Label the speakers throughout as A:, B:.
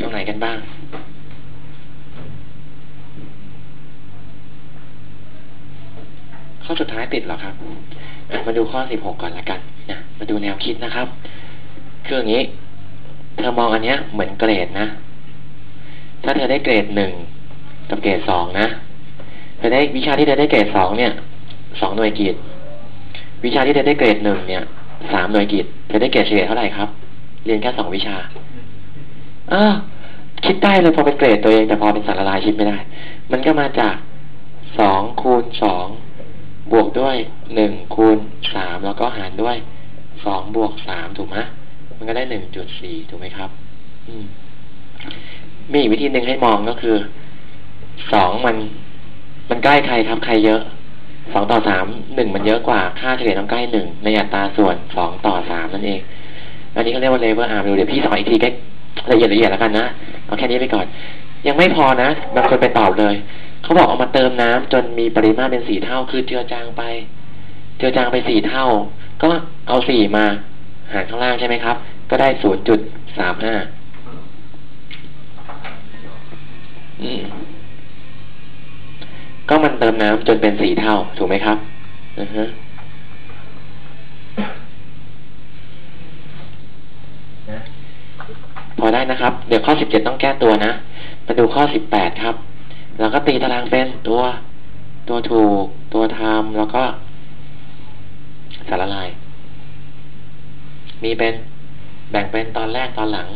A: ตรงไหนกันบ้าง ข้อสุดท้ายติดหรอครับ มาดูข้อสิบหกก่อนละกันนะมาดูแนวคิดนะครับคืออย่างนี้ เธอมองอันเนี้ยเหมือนเกรดนะ ถ้าเธอได้เกรดหนึ่งกับเกรดสองนะเธอได้วิชาที่เธอได้เกรดสองเนี่ยสองหน่วยกิจวิชาที่เธอได้เกรดหนึ่งเนี่ยสามหน่วยกิจเธอได้เกรดเฉลี่ยเท่าไหร่ครับ เรียนแค่สองวิชา เออคิดได้เลยพอเป็นเกรดตัวเอง แต่พอเป็นสารละลายคิดไม่ได้ มันก็มาจากสองคูณสองบวกด้วยหนึ่งคูณสามแล้วก็หารด้วยสองบวกสามถูกไหมมันก็ได้หนึ่งจุดสี่ถูกไหมครับ อืม มีอีกวิธีหนึ่งให้มองก็คือสองมัน มันใกล้ใครครับใครเยอะสองต่อสามหนึ่งมันเยอะกว่าค่าเฉลี่ยต้องใกล้หนึ่งในอัตราส่วนสองต่อสามนั่นเอง อันนี้เขาเรียกว่าเลเวอร์อาร์มเดี๋ยวพี่สอนอีกทีใกล้ ละเอียดละเอียดแล้วกันนะเอาแค่นี้ไปก่อน ยังไม่พอนะบางคนไปตอบเลยเขาบอกเอามาเติมน้ำจนมีปริมาตรเป็นสี่เท่าคือเจือจางไป เจือจางไปสี่เท่า ก็เอาสี่มาหารข้างล่างใช่ไหมครับ ก็ได้ศูนย์จุดสามห้าก็มันเติมน้ำจนเป็นสี่เท่าถูกไหมครับอือฮะ เดี๋ยวข้อสิบเจ็ดต้องแก้ตัวนะมาดูข้อสิบแปดครับ แล้วก็ตีตารางเป็นตัวตัวถูก ตัวทำแล้วก็สารลาย มีเป็นแบ่งเป็นตอนแรกตอนหลัง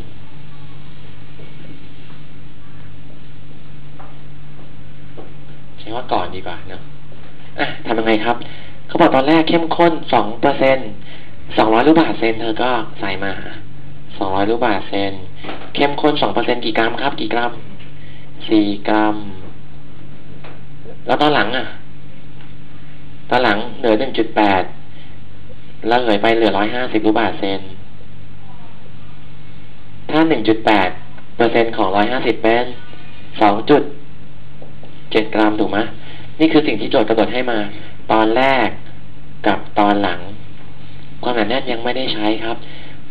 A: ใช้ว่าก่อนดีกว่าเนาะอะทำยังไงครับ เขาบอกตอนแรกเข้มข้นสองเปอร์เซ็นสองร้อยลูกบาทเซนเธอก็ใส่มาสองร้อยลูกบาทเซน เข้มข้นสองเปอร์เซ็นกี่กรัมครับ กี่กรัมสี่กรัม แล้วตอนหลังอะ ตอนหลังเหลือหนึ่งจุดแปดแล้วเหลือไปเหลือร้อยห้าสิบลูกบาทเซน ถ้าหนึ่งจุดแปดเปอร์เซ็นของร้อยห้าสิบเป็นสองจุดเจ็ดกรัมถูกไหมนี่คือสิ่งที่โจทย์กำหนดให้มา ตอนแรกกับตอนหลัง ความหนาแน่นยังไม่ได้ใช้ครับ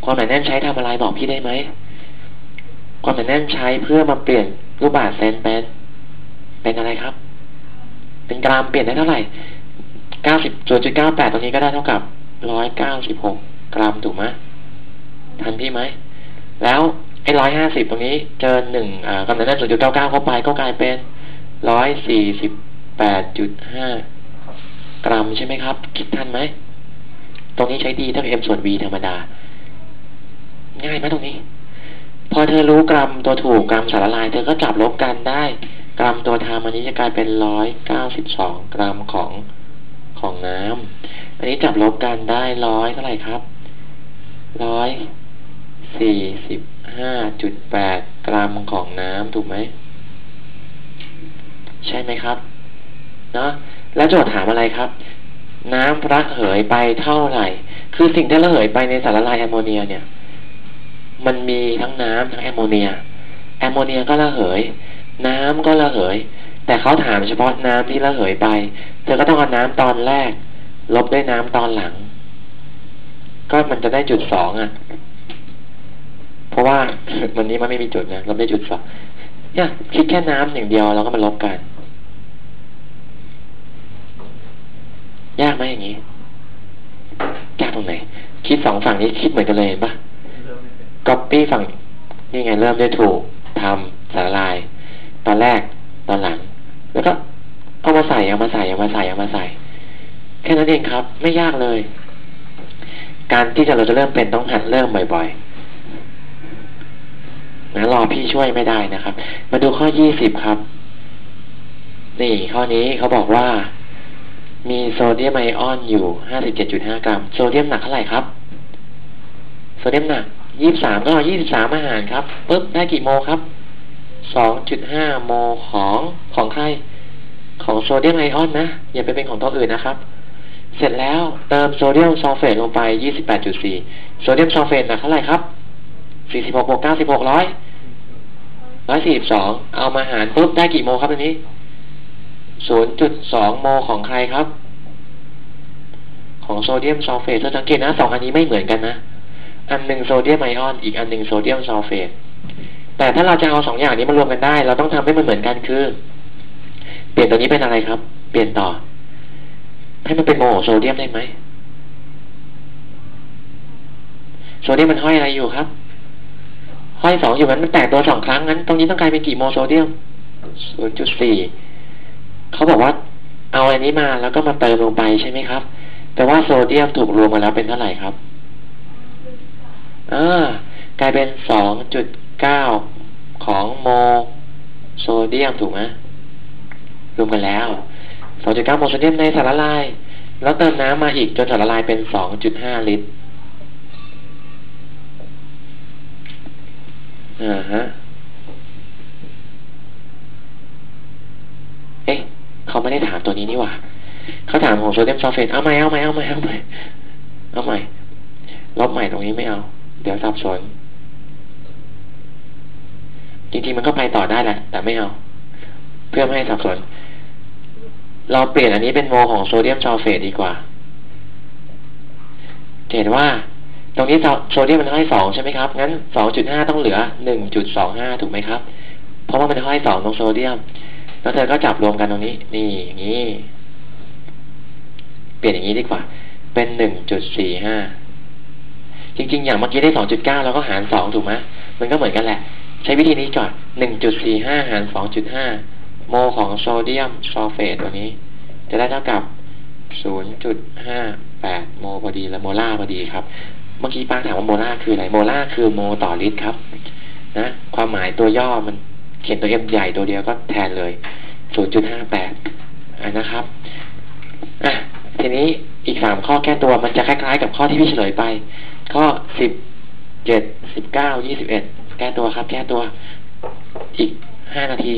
A: ความหนาแน่นใช้ทำอะไรบอกพี่ได้ไหม ความหนาแน่นใช้เพื่อมาเปลี่ยนรูปบาทเซนเป็น เป็นอะไรครับ เป็นกรัมเปลี่ยนได้เท่าไหร่เก้าสิบจุดจุดเก้าแปดตรงนี้ก็ได้เท่ากับร้อยเก้าสิบหกกรัมถูกไหมทันพี่ไหม แล้วไอ้ร้อยห้าสิบตรงนี้เจอหนึ่งอ่ากำลังนั่นศูนย์จุดเก้าเก้าเข้าไปก็กลายเป็นร้อยสี่สิบแปดจุดห้ากรัมใช่ไหมครับ คิดทันไหม ตรงนี้ใช้ดีเท่าเอ็มส่วน v ธรรมดา ง่ายไหมตรงนี้ พอเธอรู้กรัมตัวถูกกรัมสารละลาย เธอก็จับลบกันได้ กรัมตัวทามันนี้จะกลายเป็นร้อยเก้าสิบสองกรัมของของน้ำอันนี้จับลบกันได้ร้อยเท่าไหร่ครับร้อยสี่สิบห้าจุดแปดกรัมของน้ำถูกไหม ใช่ไหมครับ เนาะแล้วโจทย์ถามอะไรครับ น้ำระเหยไปเท่าไหร่ คือสิ่งที่ระเหยไปในสารละลายแอมโมเนียเนี่ย มันมีทั้งน้ำทั้งแอมโมเนีย แอมโมเนียก็ระเหย น้ำก็ระเหย แต่เขาถามเฉพาะน้ำที่ระเหยไป เธอก็ต้องเอาน้ำตอนแรก ลบด้วยน้ำตอนหลัง ก็มันจะได้จุดสองอะ เพราะว่าวันนี้มันไม่มีจุดนะลบได้จุดสองเนี่ยคิดแค่น้ำอย่างเดียวเราก็มาลบกัน ยากไหมอย่างนี้ยากตรงไหน คิดสองฝั่งนี้คิดเหมือนกันเลยปะก๊อป ปี้ฝั่งนี่ไงเริ่มด้วยถูกทำสารลาย ตอนแรกตอนหลัง แล้วก็เอามาใส่เอามาใส่เอามาใส่เอามาใส่แค่นั้นเองครับ ไม่ยากเลย การที่จะเราจะเริ่มเป็นต้องหัดเริ่มบ่อยๆนะรอพี่ช่วยไม่ได้นะครับ มาดูข้อยี่สิบครับ นี่ข้อนี้เขาบอกว่า มีโซเดียมไอออนอยู่ห้าสิบเจ็ดจุดห้ากรัม โซเดียมหนักเท่าไหร่ครับ โซเดียมหนัก ยี่สามก็ยี่สิบสามอาหารครับปุ๊บได้กี่โมครับสองจุดห้าโมของของใคร ของโซเดียมไอออนนะ อย่าไปเป็นของตัวอื่นนะครับ เสร็จแล้วเติมโซเดียมซัลเฟตลงไปยี่สิบแปดจุดสี่โซเดียมซัลเฟตหนักเท่าไหร่ครับสี่สิบหกบวกเก้าสิบหกร้อยร้อยสี่สิบสองเอามาหารปุ๊บได้กี่โมครับอันนี้ศูนย์จุดสองโมของใครครับ ของโซเดียมซัลเฟตเราสังเกตนะสองอันนี้ไม่เหมือนกันนะ อันหนึ่งโซเดียมไอออน อีกอันหนึ่งโซเดียมซัลเฟต แต่ถ้าเราจะเอาสองอย่างนี้มารวมกันได้ เราต้องทำให้มันเหมือนกันคือ เปลี่ยนตัวนี้เป็นอะไรครับ เปลี่ยนต่อ ให้มันเป็นโมโซเดียมได้ไหมโซเดียมมันห้อยอะไรอยู่ครับ ห้อยสองอยู่มันมันแตกตัวสองครั้งงั้น ตรงนี้ต้องกลายเป็นกี่โมโซเดียมศูนย์จุดสี่เขาบอกว่าเอาอันนี้มาแล้วก็มาเติมลงไปใช่ไหมครับ แต่ว่าโซเดียมถูกรวมมาแล้วเป็นเท่าไหร่ครับ อ่ากลายเป็นสองจุดเก้าของโมโซเดียมถูกไหมรวมกันแล้วสองจุดเก้าโมโซเดียมในสารละลาย แล้วเติมน้ำมาอีกจนสารละลายเป็นสองจุดห้าลิตรอ่าฮะเอ๊ะเขาไม่ได้ถามตัวนี้นี่หว่าเขาถามของโซเดียมซัลเฟตเอาใหม่เอาใหม่เอาใหม่เอาใหม่เอาใหม่ลบใหม่ตรงนี้ไม่เอา เดี๋ยวสับสน จริงๆมันก็ไปต่อได้แหละ แต่ไม่เอา เพื่อไม่ให้สับสน เราเปลี่ยนอันนี้เป็นโมของโซเดียมซัลเฟตดีกว่าเห็นว่า ตรงนี้โซเดียมมันให้สองใช่ไหมครับ งั้นสองจุดห้าต้องเหลือหนึ่งจุดสองห้าถูกไหมครับ เพราะว่ามันให้สองตรงโซเดียม แล้วเธอก็จับรวมกันตรงนี้ นี่อย่างนี้ เปลี่ยนอย่างนี้ดีกว่า เป็นหนึ่งจุดสี่ห้า จริง ๆ อย่างเมื่อกี้ได้สองจุดเก้าเราก็หารสองถูกไหมมันก็เหมือนกันแหละ ใช้วิธีนี้ก่อนหนึ่งจุดสี่ห้าหารสองจุดห้าโมของโซเดียมซัลเฟตตัวนี้ จะได้เท่ากับศูนย์จุดห้าแปดโมพอดีและโมลาร์พอดีครับ เมื่อกี้ป้าถามว่าโมลาร์คืออะไรโมลาร์คือโมต่อลิตรครับ นะ ความหมายตัวย่อมันเขียนตัวเอ็มใหญ่ตัวเดียวก็แทนเลย0.58อันนะครับอะ ทีนี้อีกสามข้อแก้ตัวมันจะคล้ายๆ กับข้อที่พี่เฉลยไป ข้อสิบเจ็ดสิบเก้ายี่สิบเอ็ดแก้ตัวครับ แก้ตัว อีกห้านาที